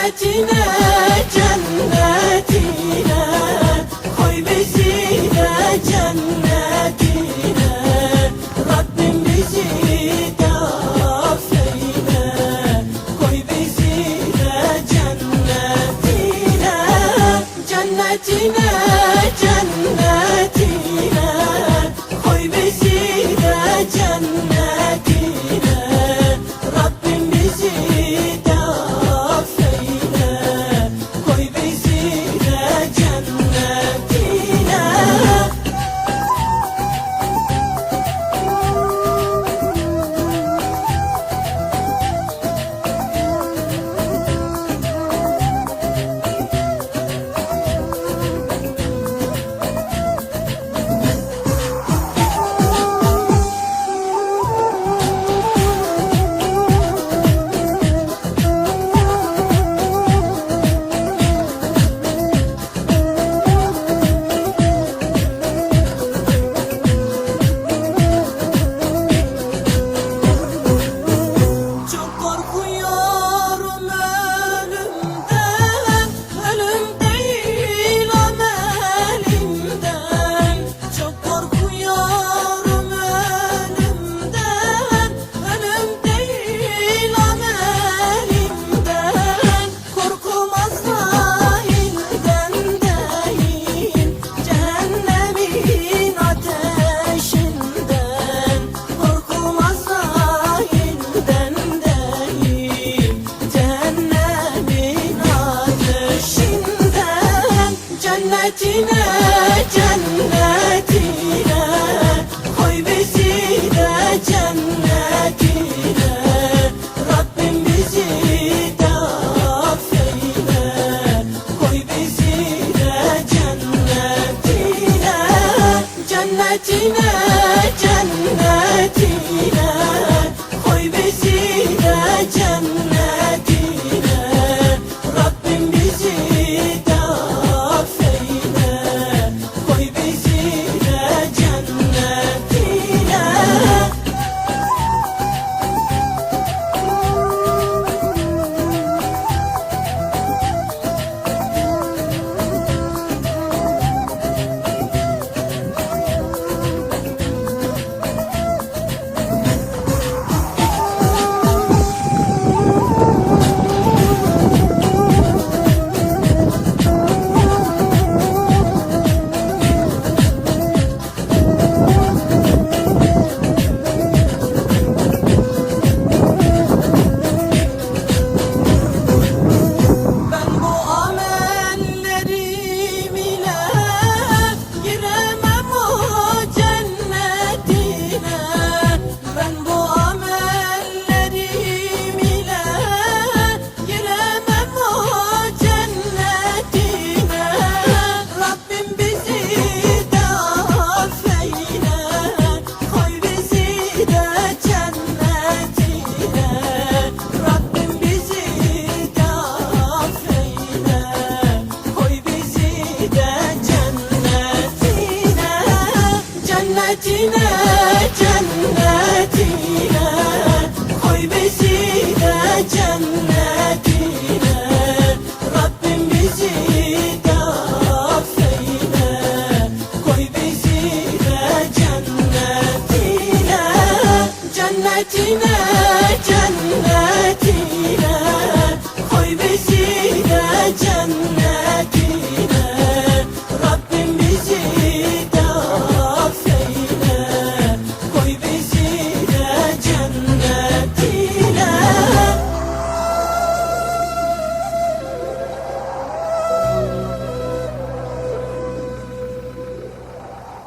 Cennetine, cennetine. Koy bizi de cennetine. cennetine cennet cennetine Koy bizi